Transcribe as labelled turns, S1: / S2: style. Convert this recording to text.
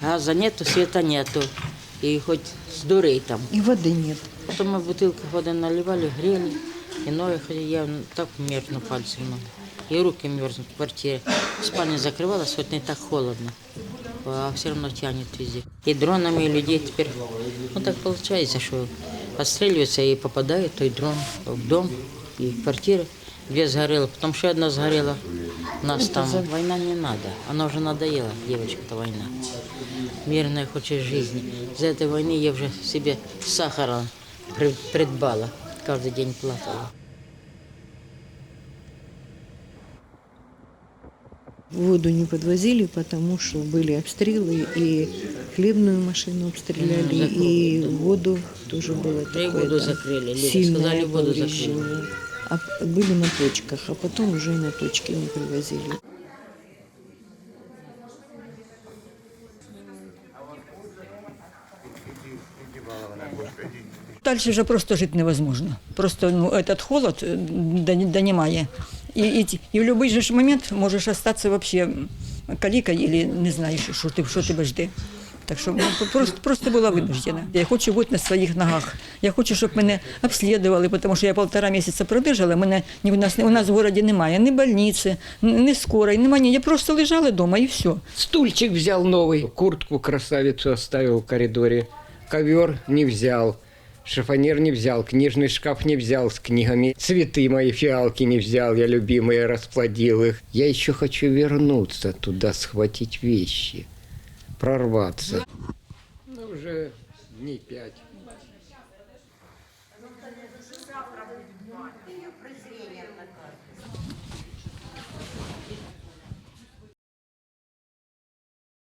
S1: Газа нету, света нету. И хоть сдурей там.
S2: И воды нет.
S1: Потом мы в бутылках воды наливали, грели. И ноги я так мерзну пальцы много. И руки мерзнут в квартире. Спальня закрывалась, хоть не так холодно. А все равно тянет везде. И дронами, и людей теперь. Ну так получается, что отстреливаются и попадают, то и дрон в дом, и в квартиры. Две сгорело, потом еще одна сгорела. Нас там война не надо. Она уже надоела, девочка-то война. Мирная хочет жизни. За этой войны я уже себе сахара придбала. Каждый день плакала.
S2: Воду не подвозили, потому что были обстрелы, и хлебную машину обстреляли, и воду тоже было
S1: и
S2: такое
S1: воду закрыли. Люди
S2: сильное
S1: сказали, воду закрыли
S2: повреждение. А п- были на точках, а потом уже и на точке не привозили.
S3: Дальше вже просто жити невозможно. Просто ну, этот холод е, да- донимає. І, і, ті- і в будь-який же ж момент можеш остатися вообще калікою, або не знаєш, що, ти, що тебе жде. Так що ну, просто, просто була винуждена. Я хочу бути на своїх ногах. Я хочу, щоб мене обслідували, тому що я півтора місяця продержала, мене ні, у, нас, у нас в городі немає ні больниці, ні скорої, немає. ні. Я просто лежала вдома і все.
S4: Стульчик взял новый, куртку красавицу оставил в коридоре, ковер не взял, шифонер не взял, книжный шкаф не взял с книгами, цветы мои фиалки не взял, я любимые расплодил их. Я еще хочу вернуться туда, схватить вещи, прорваться. Ну, уже дней пять.